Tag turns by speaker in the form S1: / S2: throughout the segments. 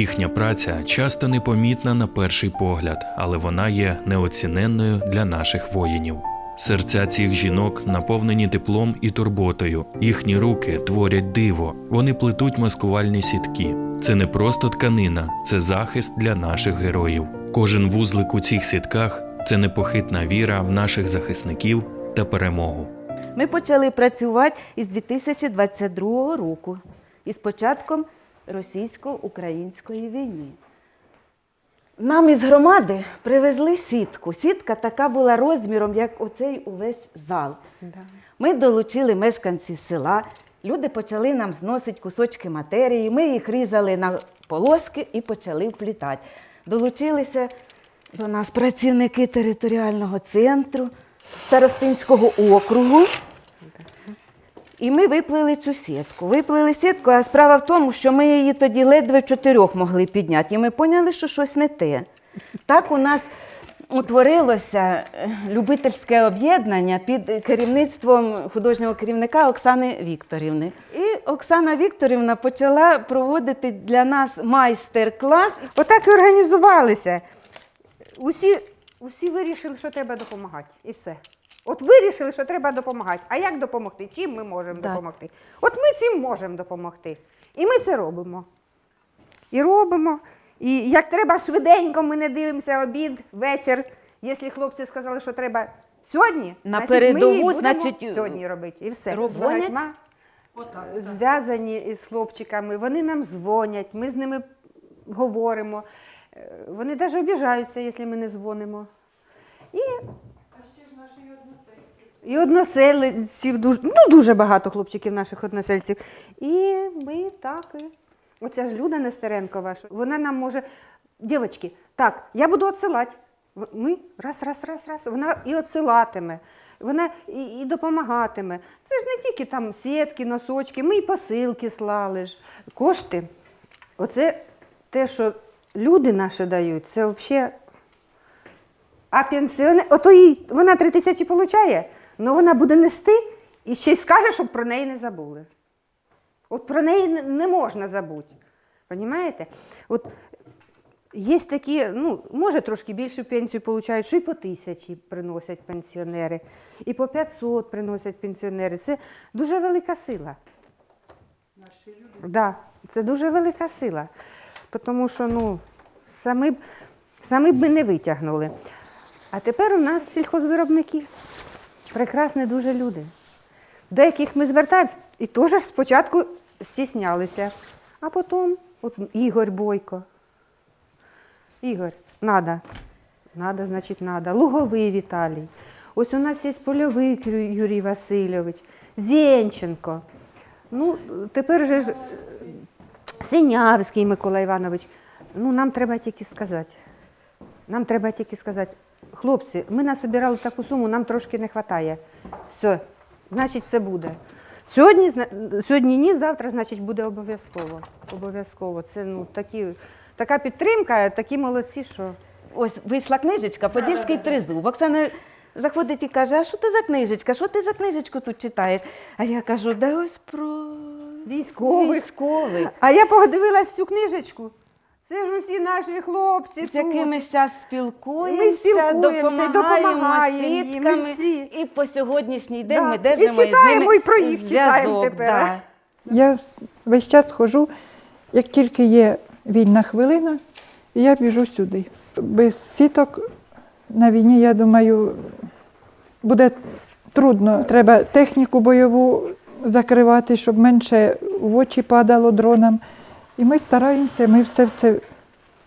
S1: Їхня праця часто непомітна на перший погляд, але вона є неоціненною для наших воїнів. Серця цих жінок наповнені теплом і турботою. Їхні руки творять диво. Вони плетуть маскувальні сітки. Це не просто тканина, це захист для наших героїв. Кожен вузлик у цих сітках це непохитна віра в наших захисників та перемогу.
S2: Ми почали працювати із 2022 року, із початком російсько-української війни. Нам із громади привезли сітку. Сітка така була розміром, як оцей увесь зал. Ми долучили мешканці села. Люди почали нам зносити кусочки матерії. Ми їх різали на полоски і почали вплітати. Долучилися до нас працівники територіального центру, старостинського округу. І ми виплели цю сітку. Виплели сітку, а справа в тому, що ми її тоді ледве чотирьох могли підняти. І ми поняли, що щось не те. Так у нас утворилося е, любительське об'єднання під керівництвом художнього керівника Оксани Вікторівни. І Оксана Вікторівна почала проводити для нас майстер-клас.
S3: Отак і організувалися. Усі, усі вирішили, що треба допомагати. І все. От вирішили, що треба допомагати. А як допомогти? Чим ми можемо
S2: Так.
S3: допомогти? От ми цим можемо допомогти. І ми це робимо. І робимо. І як треба швиденько, ми не дивимося обід, вечір. Якщо хлопці сказали, що треба сьогодні,
S2: На
S3: значить, ми
S2: передову,
S3: її будемо
S2: значить,
S3: сьогодні робити. І все. З
S2: роблять?
S3: багатьма зв'язані із хлопчиками, вони нам дзвонять, ми з ними говоримо. Е, Вони навіть обіжаються, якщо ми не дзвонимо. І, і односельців, дуже, ну дуже багато хлопчиків наших односельців. І ми так. І... Оця ж Люда Нестеренкова, що вона нам може. Дівчатки, так, я буду відсилати. Ми раз, раз, раз, раз. Вона і відсилатиме, вона і, і допомагатиме. Це ж не тільки там сітки, носочки, ми і посилки слали ж. Кошти. Оце те, що люди наші дають, це взагалі. А пенсіонер, ото їй, вона три тисячі получає, але вона буде нести і ще й скаже, щоб про неї не забули. От про неї не- можна забути. Понімаєте? От є такі, ну, може, трошки більшу пенсію получають, що і по тисячі приносять пенсіонери, і по 500 приносять пенсіонери. Це дуже велика сила. Да, це дуже велика сила. Тому що ну, самі б, самі б ми не витягнули. А тепер у нас сільхозвиробники. Прекрасні дуже люди, до яких ми звертаємося. І теж спочатку стіснялися. А потім от Ігор Бойко. Ігор, надо. Надо, значить, надо. Луговий Віталій. Ось у нас є польовик Юрій Васильович, Зінченко. Ну, тепер же ж Синявський Микола Іванович. Ну, нам треба тільки сказати. Нам треба тільки сказати, хлопці, ми насобирали таку суму, нам трошки не вистачає. Все, значить, це буде. Сьогодні, сьогодні ні, завтра, значить, буде обов'язково. Обов'язково. Це ну, такі, така підтримка, такі молодці, що.
S2: Ось вийшла книжечка Подільський тризуб. Оксана заходить і каже: А що це за книжечка? Що ти за книжечку тут читаєш? А я кажу, да ось про
S3: Військових.
S2: військових,
S3: А я подивилась цю книжечку. Це ж усі наші хлопці.
S2: з якими зараз спілкуємося,
S3: Ми спілкуємося
S2: допомагаємо,
S3: допомагаємо їм, і всі.
S2: І по сьогоднішній день
S3: Да.
S2: ми
S3: І
S2: держимо
S3: читаємо,
S2: із ними
S3: і про їх читаємо тепер.
S2: Да.
S4: Я весь час ходжу, як тільки є вільна хвилина, я біжу сюди. Без сіток на війні, я думаю, буде трудно. Треба техніку бойову закривати, щоб менше в очі падало дронам. І ми стараємося, ми все це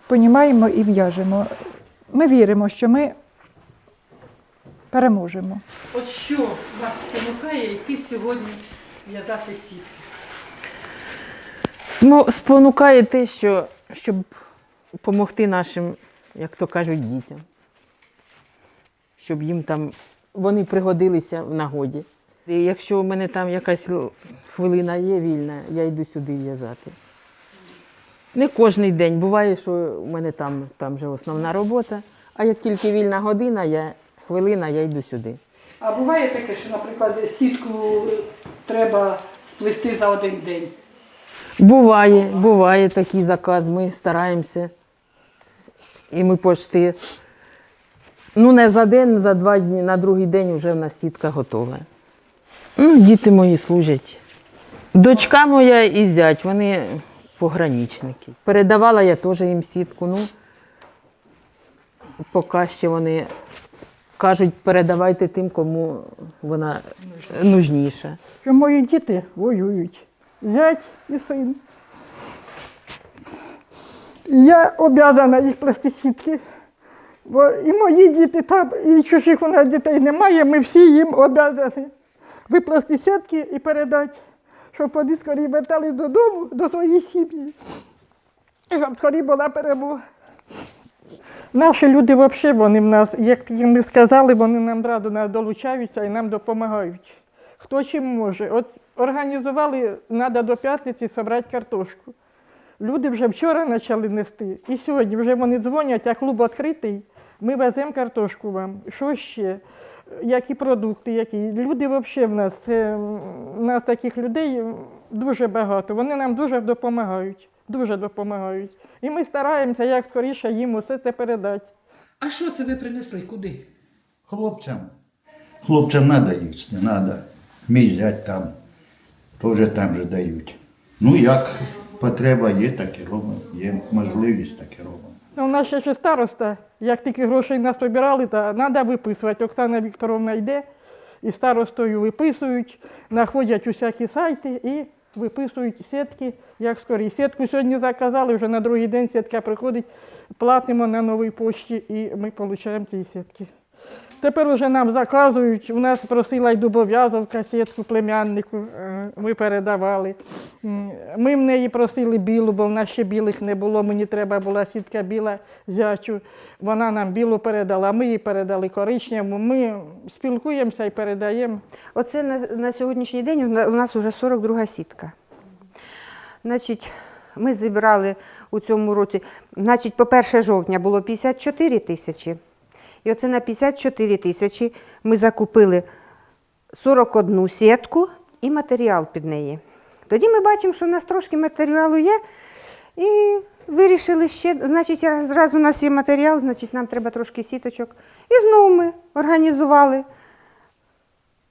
S4: понімаємо і в'яжемо. Ми віримо, що ми переможемо.
S5: От що вас спонукає йти сьогодні в'язати сітки?
S6: Спонукає те, що, щоб допомогти нашим, як то кажуть, дітям. Щоб їм там вони пригодилися в нагоді. І якщо у мене там якась хвилина є вільна, я йду сюди в'язати. Не кожен день. Буває, що у мене там, там же основна робота, а як тільки вільна година, я, хвилина, я йду сюди.
S5: А буває таке, що, наприклад, сітку треба сплести за один день.
S6: Буває, буває такий заказ. Ми стараємося. І ми пошти. Ну, не за день, за два дні, на другий день вже в нас сітка готова. Ну, діти мої служать. Дочка моя і зять, вони пограничники. Передавала я теж їм сітку. Ну, поки ще вони кажуть, передавайте тим, кому вона нужніша.
S7: що мої діти воюють. Зять і син. Я обов'язана їх плести сітки. Бо і мої діти там, і чужих у нас дітей немає, ми всі їм обов'язані виплести сітки і передати, щоб вони скоріше вертались додому, до своєї сім'ї. Щоб скоріше була перемога. Наші люди взагалі вони в нас, як їм не сказали, вони нам нас долучаються і нам допомагають. Хто чим може. От організували, треба до п'ятниці зібрати картошку. Люди вже вчора почали нести, і сьогодні вже вони дзвонять, а клуб відкритий, ми веземо картошку вам. Що ще? Які продукти, які. Люди взагалі в нас, це, в нас таких людей дуже багато. Вони нам дуже допомагають, дуже допомагають. І ми стараємося як скоріше їм усе це передати.
S5: А що це ви принесли? Куди?
S8: Хлопцям. Хлопцям треба їсти, треба. Мій зять там, теж там же дають. Ну як потреба є, так і робимо. Є можливість, так і робимо.
S7: Ну, у нас ще ще староста, як тільки грошей нас побирали, то треба виписувати. Оксана Вікторовна йде і старостою виписують, знаходять усякі сайти і виписують сітки, як скорі. Сітку сьогодні заказали, вже на другий день сітка приходить, платимо на новій пошті і ми отримуємо ці сітки. Тепер вже нам заказують, у нас просила й дубов'язовка сітку племяннику, е, ми передавали. Ми в неї просили білу, бо в нас ще білих не було, мені треба була сітка біла зячу. Вона нам білу передала, ми їй передали коричневу. Ми спілкуємося і передаємо.
S3: Оце на, на сьогоднішній день у нас вже 42 сітка. Значить, ми зібрали у цьому році, значить, по 1 жовтня було 54 тисячі. І оце на 54 тисячі ми закупили 41 сітку і матеріал під неї. Тоді ми бачимо, що в нас трошки матеріалу є, і вирішили ще, значить, раз, раз у нас є матеріал, значить, нам треба трошки сіточок. І знову ми організували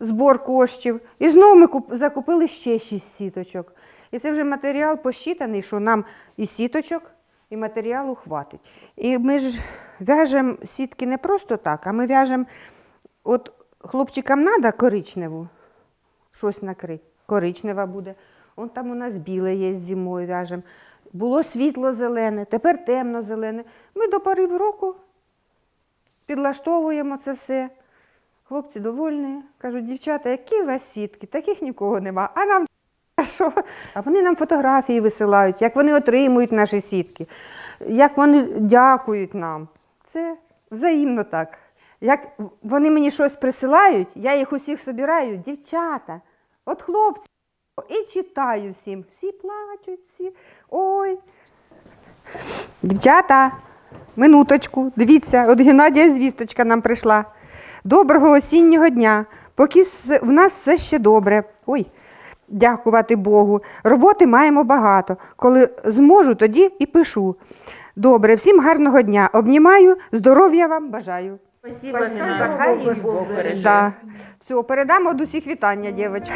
S3: збор коштів. І знову ми закупили ще шість сіточок. І це вже матеріал посчитаний, що нам і сіточок, і матеріалу хватить. І ми ж в'яжемо сітки не просто так, а ми в'яжемо, от хлопчикам треба коричневу, щось накрити. Коричнева буде. Он там у нас біле є зимою в'яжемо. Було світло-зелене, тепер темно-зелене. Ми до порив року підлаштовуємо це все. Хлопці довольні, кажуть, дівчата, які у вас сітки, таких нікого нема. А нам що? А вони нам фотографії висилають, як вони отримують наші сітки, як вони дякують нам. Це взаємно так. Як вони мені щось присилають, я їх усіх собираю, дівчата, от хлопці, і читаю всім. Всі плачуть, всі. Ой. Дівчата, минуточку, дивіться, от Геннадія звісточка нам прийшла. Доброго осіннього дня. Поки в нас все ще добре. Ой, дякувати Богу. Роботи маємо багато. Коли зможу, тоді і пишу. Добре, всім гарного дня. Обнімаю, здоров'я вам бажаю. Спасибо, да. Все, передамо від усіх вітання, дівчатки.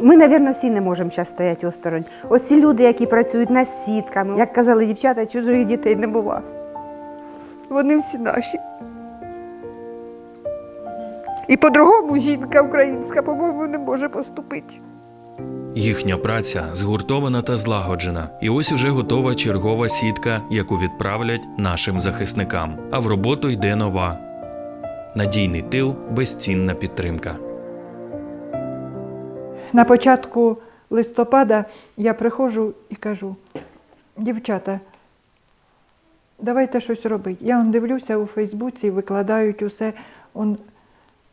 S3: Ми, мабуть, всі не можемо зараз стояти осторонь. Оці люди, які працюють над сітками, як казали дівчата, чужих дітей не буває. Вони всі наші. І по-другому жінка українська, по-моєму, не може поступити.
S1: Їхня праця згуртована та злагоджена, і ось уже готова чергова сітка, яку відправлять нашим захисникам. А в роботу йде нова. Надійний тил, безцінна підтримка.
S7: На початку листопада я приходжу і кажу, дівчата, давайте щось робити. Я он дивлюся у Фейсбуці, викладають усе, он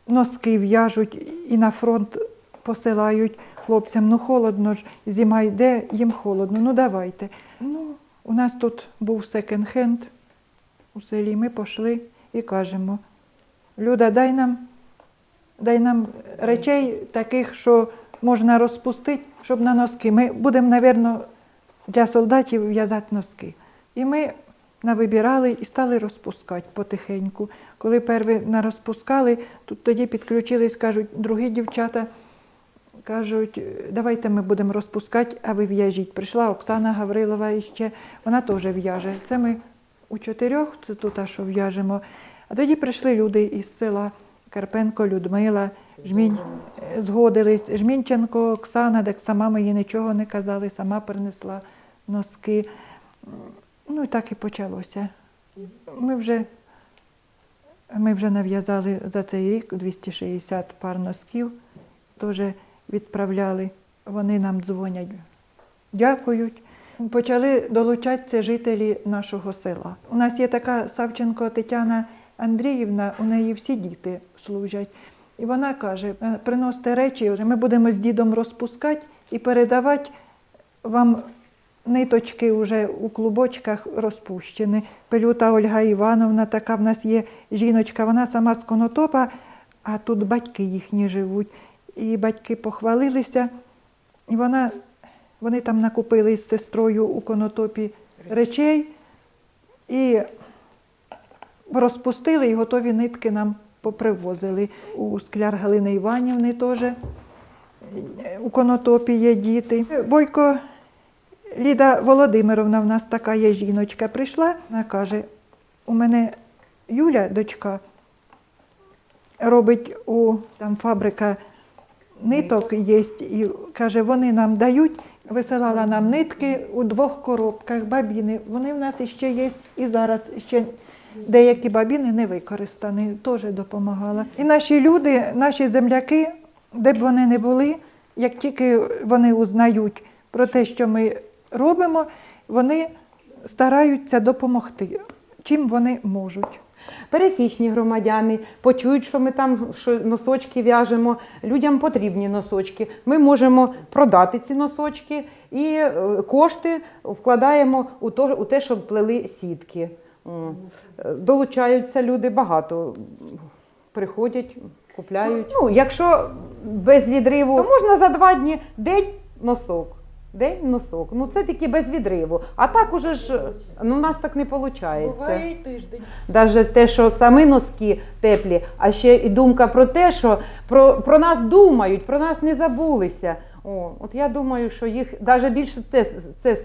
S7: носки в'яжуть і на фронт посилають хлопцям. Ну холодно ж, зима йде, їм холодно, ну давайте. Ну, у нас тут був секонд-хенд у селі, ми пішли і кажемо, Люда, дай нам дай нам речей таких, що можна розпустити, щоб на носки. Ми будемо, напевно,
S4: для солдатів в'язати носки. І ми навибирали і стали розпускати потихеньку. Коли перші нарозпускали, тут тоді підключились, кажуть, другі дівчата. Кажуть, давайте ми будемо розпускати, а ви в'яжіть. Прийшла Оксана Гаврилова іще, вона теж в'яже. Це ми у чотирьох, це тут, що в'яжемо. А тоді прийшли люди із села Карпенко, Людмила, Жмінь, е, згодились. Жмінченко, Оксана, так сама ми їй нічого не казали, сама принесла носки. Ну і так і почалося. Ми вже, ми вже нав'язали за цей рік 260 пар носків теж відправляли. Вони нам дзвонять, дякують. Почали долучатися жителі нашого села. У нас є така Савченко Тетяна Андріївна, у неї всі діти служать. І вона каже: «Е, приносите речі, ми будемо з дідом розпускати і передавати вам ниточки вже у клубочках розпущені. Пелюта Ольга Івановна, така в нас є жіночка, вона сама з Конотопа, а тут батьки їхні живуть. І батьки похвалилися, і вона, вони там накупили з сестрою у Конотопі речей і розпустили, і готові нитки нам попривозили. У скляр Галини Іванівни теж е, у Конотопі є діти. Бойко Ліда Володимировна в нас така є жіночка. Прийшла, вона каже, у мене Юля, дочка, робить у там фабрика ниток є, і каже, вони нам дають, висилала нам нитки у двох коробках, бабіни. Вони в нас ще є і зараз ще деякі бабіни не використані, теж допомагала. І наші люди, наші земляки, де б вони не були, як тільки вони узнають про те, що ми робимо, вони стараються допомогти, чим вони можуть.
S9: Пересічні громадяни почують, що ми там що носочки в'яжемо. Людям потрібні носочки. Ми можемо продати ці носочки і е, кошти вкладаємо у то, у те, щоб плели сітки. Долучаються люди багато. Приходять, купляють. Ну, якщо без відриву, то можна за два дні день носок. День носок. Ну це тільки без відриву. А так уже ж ну, у нас так не виходить.
S2: і тиждень.
S9: Навіть те, що самі носки теплі, а ще і думка про те, що про, про нас думають, про нас не забулися. О, от я думаю, що їх навіть більше те, це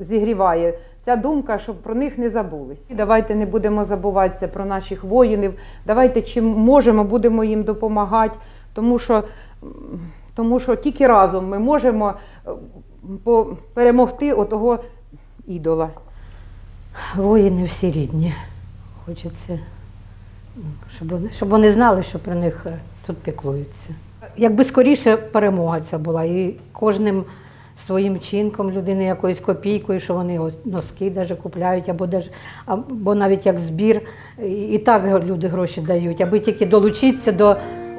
S9: зігріває. Ця думка, щоб про них не забулись. І Давайте не будемо забуватися про наших воїнів. Давайте чим можемо, будемо їм допомагати, тому що, тому що тільки разом ми можемо е, перемогти отого ідола.
S10: Воїни всі рідні. Хочеться, щоб вони, щоб вони знали, що про них е, тут піклуються. Якби скоріше перемога ця була, і кожним своїм чинком людини якоюсь копійкою, що вони носки даже купляють, або, даже, або навіть як збір, і так люди гроші дають, аби тільки долучитися до,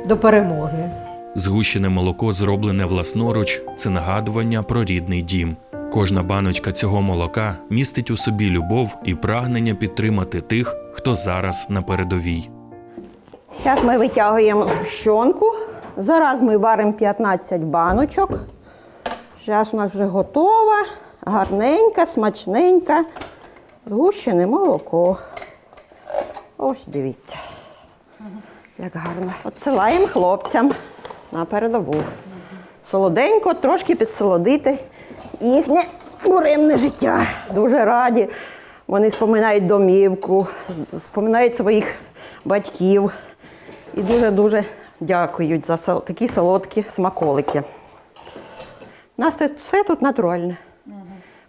S10: до перемоги.
S1: Згущене молоко, зроблене власноруч, це нагадування про рідний дім. Кожна баночка цього молока містить у собі любов і прагнення підтримати тих, хто зараз на передовій.
S11: Зараз ми витягуємо згущенку. Зараз ми варимо 15 баночок. Зараз у нас вже готова, гарненька, смачненька. Згущене молоко. Ось дивіться. Як гарно. Отсилаємо хлопцям на передову. Солоденько, трошки підсолодити їхнє буремне життя. Дуже раді. Вони споминають домівку, споминають своїх батьків. І дуже-дуже дякують за такі солодкі смаколики. У нас все тут натуральне.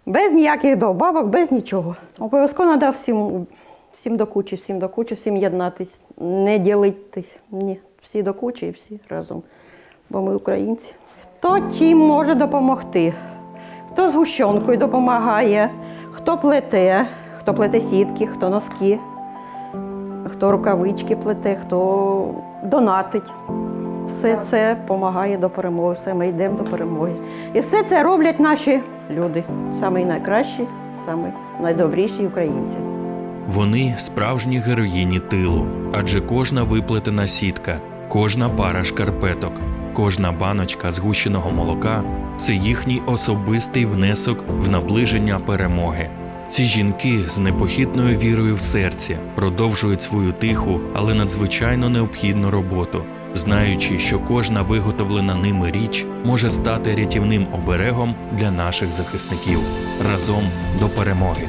S11: Без ніяких добавок, без нічого. Обов'язково треба всім, всім до кучі, всім до кучі, всім єднатись, не ділитись. Ні, всі до кучі і всі разом. Бо ми українці. Хто чим може допомогти? Хто з гущонкою допомагає, хто плете, хто плете сітки, хто носки хто рукавички плете, хто донатить. Все це допомагає до перемоги, все ми йдемо до перемоги. І все це роблять наші люди, самі найкращі, самі найдобріші українці.
S1: Вони справжні героїні тилу, адже кожна виплетена сітка, кожна пара шкарпеток, Кожна баночка згущеного молока це їхній особистий внесок в наближення перемоги. Ці жінки з непохитною вірою в серці продовжують свою тиху, але надзвичайно необхідну роботу, знаючи, що кожна виготовлена ними річ може стати рятівним оберегом для наших захисників разом до перемоги.